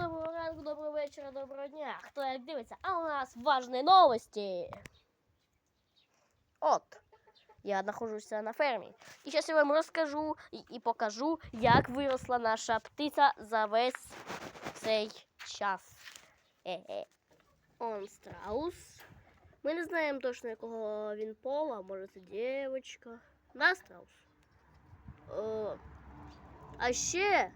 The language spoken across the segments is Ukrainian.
доброго ранку, доброго вечора, доброго дня. Хто як дивиться? А у нас важні новості. От, я знаходжуся на фермі. І зараз я вам розкажу і, і покажу, як виросла наша птиця за весь цей час. Е-е. Он страус. Ми не знаємо точно, якого він пола, може це дівчинка. Да, страус? О, а ще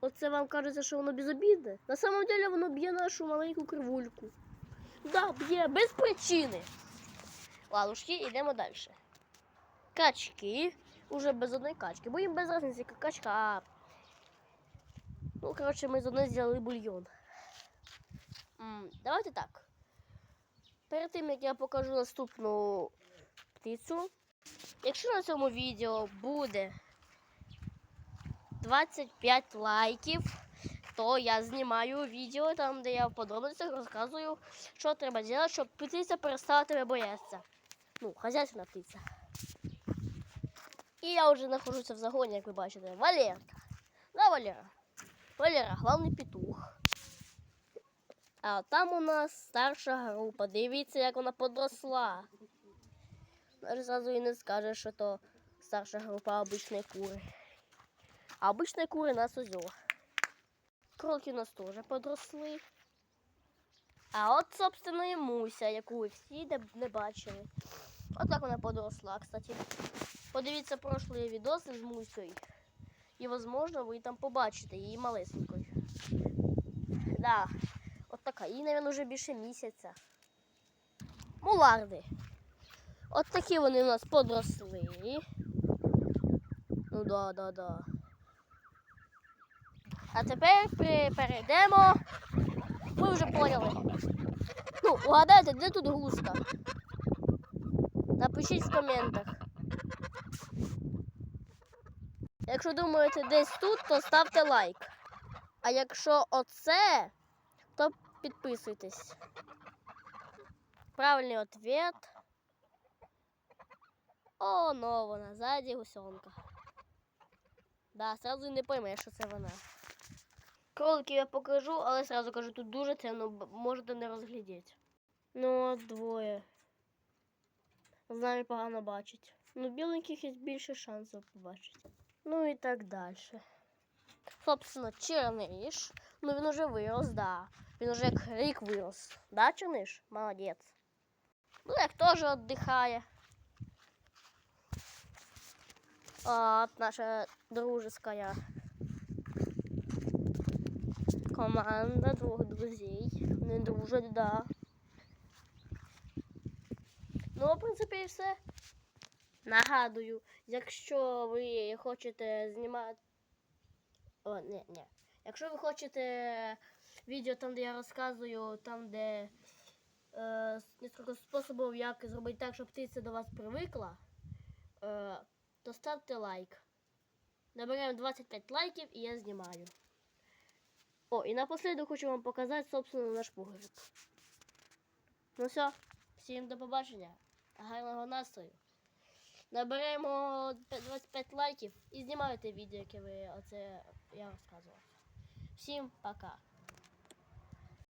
Оце вам кажеться, що воно безобідне. На самом деле воно б'є нашу маленьку кривульку. Да, б'є без причини. Ладушки, йдемо далі. Качки. Уже без одної качки. Бо їм без різниці, яка качка. А... Ну, коротше, ми з одної зробили бульйон. М, давайте так. Перед тим, як я покажу наступну птицю. Якщо на цьому відео буде 25 лайків, то я знімаю відео там, де я в подробностях розказую, що треба робити, щоб птиця перестала тебе боятися. Ну, хазяйственна птиця. І я вже знаходжуся в загоні, як ви бачите. Валерка. Да, Валера. Валера, главний петух. А там у нас старша група. Дивіться, як вона подросла. Зразу і не скажеш, що то старша група обичної кури. А обычные куры нас узел. Кролики у нас тоже подросли. А от, собственно, і Муся, яку ви всі не, не бачили. От так вона подросла, кстати. Подивіться прошлі відоси з Мусею. І, возможно, ви там побачите її малесенькою. Да, от така. Їй, мабуть, вже більше місяця. Муларди. От такі вони у нас подросли. Ну да, да, да. А тепер перейдемо. Ви вже поняли. Ну, угадайте, де тут гуска? Напишіть в коментах. Якщо думаєте десь тут, то ставте лайк. А якщо оце, то підписуйтесь. Правильний ответ. О, ну вона, ззаді гусенка. Да, сразу не поймеш, що це вона. Кроликів я покажу, але сразу кажу, тут дуже темно, можете не розглядіти. Ну, двоє. З нами погано бачить. Ну, біленьких є більше шансів побачити. Ну і так далі. Собственно, черниш. Ну він уже вирос, да. Він уже як рік вирос. Да, черниш? Молодець. Ну, як теж віддихає. От наша дружеская команда двох друзей. Не дружать, да. Ну, в принципі, і все. Нагадую, якщо ви хочете знімати. О, ні, ні. Якщо ви хочете відео там, де я розказую, там, де е, несколько способів, як зробити так, щоб птиця до вас привикла, е, то ставте лайк. Наберемо 25 лайків і я знімаю. О, і напоследок хочу вам показати, собственно, наш пуговик. Ну все, всім до побачення. Гарного настрою. Наберемо 25 лайків і знімайте відео, яке ви оце я розказував. Всім пока.